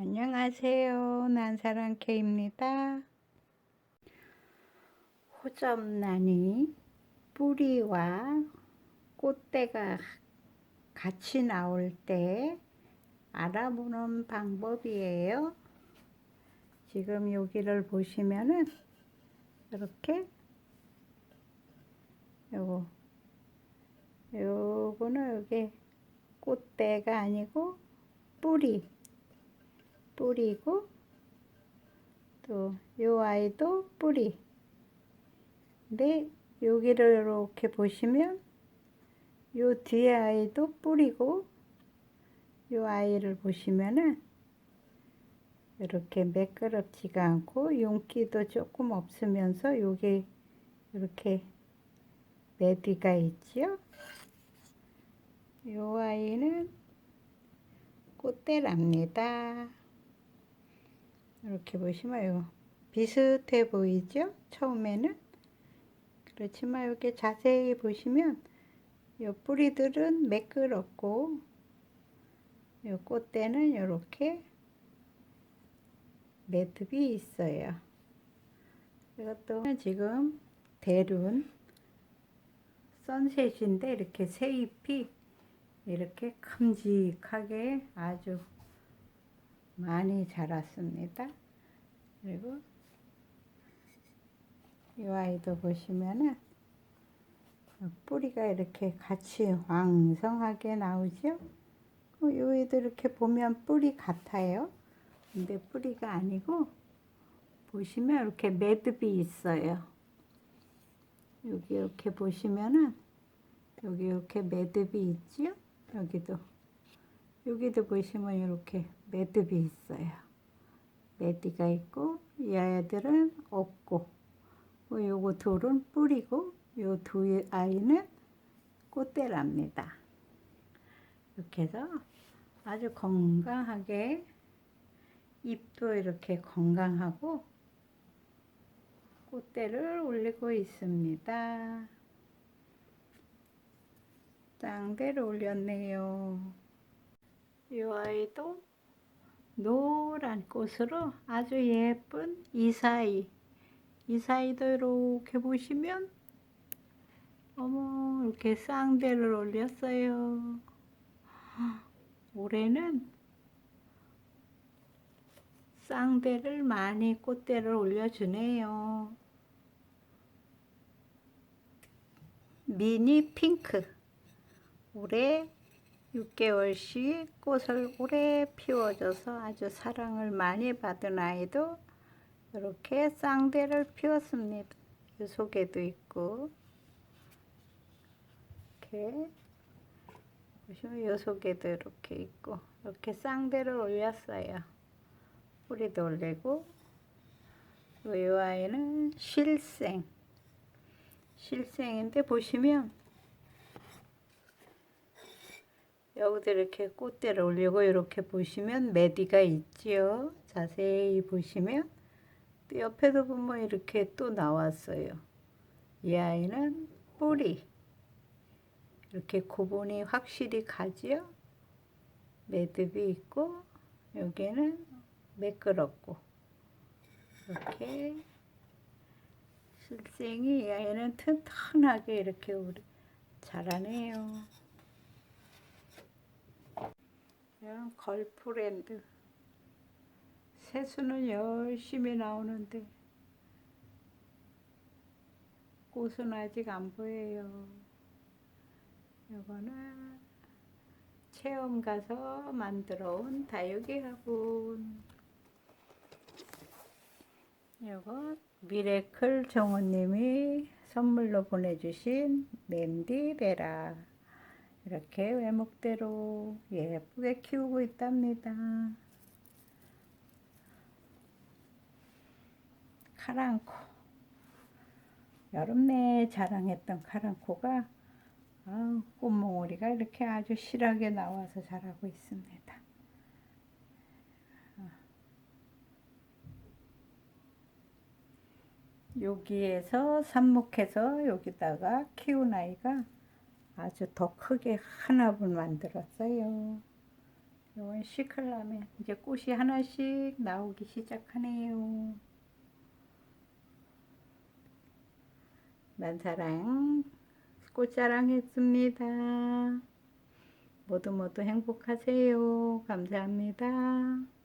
안녕하세요. 난사랑케입니다. 호접란이 뿌리와 꽃대가 같이 나올 때 알아보는 방법이에요. 지금 여기를 보시면은 이렇게 요거 요거는 여기 꽃대가 아니고 뿌리 뿌리고 또 요 아이도 뿌리 근데 여기를 이렇게 보시면 요 뒤에 아이도 뿌리고 요 아이를 보시면은 이렇게 매끄럽지가 않고 윤기도 조금 없으면서 요게 이렇게 매디가 있지요 요 아이는 꽃대랍니다. 이렇게 보시면 요 비슷해 보이죠? 처음에는 그렇지만 이렇게 자세히 보시면 요 뿌리들은 매끄럽고 요 꽃대는 이렇게 매듭이 있어요. 이것도 지금 대륜 선셋인데 이렇게 새잎이 이렇게 큼직하게 아주 많이 자랐습니다. 그리고 이 아이도 보시면은 뿌리가 이렇게 같이 왕성하게 나오죠. 이 아이도 이렇게 보면 뿌리 같아요. 근데 뿌리가 아니고 보시면 이렇게 매듭이 있어요. 여기 이렇게 보시면은 여기 이렇게 매듭이 있지요? 여기도 여기도 보시면 이렇게 매듭이 있어요. 매디가 있고 이 아이들은 없고 뭐 요거 둘은 뿌리고 요 두 아이는 꽃대랍니다. 이렇게 해서 아주 건강하게 잎도 이렇게 건강하고 꽃대를 올리고 있습니다. 짱대를 올렸네요. 이 아이도 노란 꽃으로 아주 예쁜 이사이. 이사이도 이렇게 보시면 어머 이렇게 쌍대를 올렸어요. 올해는 쌍대를 많이 꽃대를 올려주네요. 미니 핑크. 올해 6개월씩 꽃을 오래 피워줘서 아주 사랑을 많이 받은 아이도 이렇게 쌍대를 피웠습니다. 이 속에도 있고 이렇게 보시면 이 속에도 이렇게 있고 이렇게 쌍대를 올렸어요. 뿌리도 올리고 이 아이는 실생 실생인데 보시면 여기도 이렇게 꽃대를 올리고 이렇게 보시면 매디가 있지요. 자세히 보시면 또 옆에도 보면 이렇게 또 나왔어요. 이 아이는 뿌리 이렇게 구분이 확실히 가지요. 매듭이 있고 여기는 매끄럽고 이렇게 실생이 이 아이는 튼튼하게 이렇게 우리 자라네요. 이런 걸프렌드 새수는 열심히 나오는데 꽃은 아직 안 보여요. 이거는 체험 가서 만들어 온 다육이 화분. 이거 미래클 정우님이 선물로 보내주신 맨디베라. 이렇게 외목대로 예쁘게 키우고 있답니다. 카랑코. 여름 내에 자랑했던 카랑코가 아, 꽃몽오리가 이렇게 아주 실하게 나와서 자라고 있습니다. 여기에서 삽목해서 여기다가 키운 아이가 아주 더 크게 한 합을 만들었어요. 이건 시클라멘. 이제 꽃이 하나씩 나오기 시작하네요. 만사랑 꽃자랑 했습니다. 모두 모두 행복하세요. 감사합니다.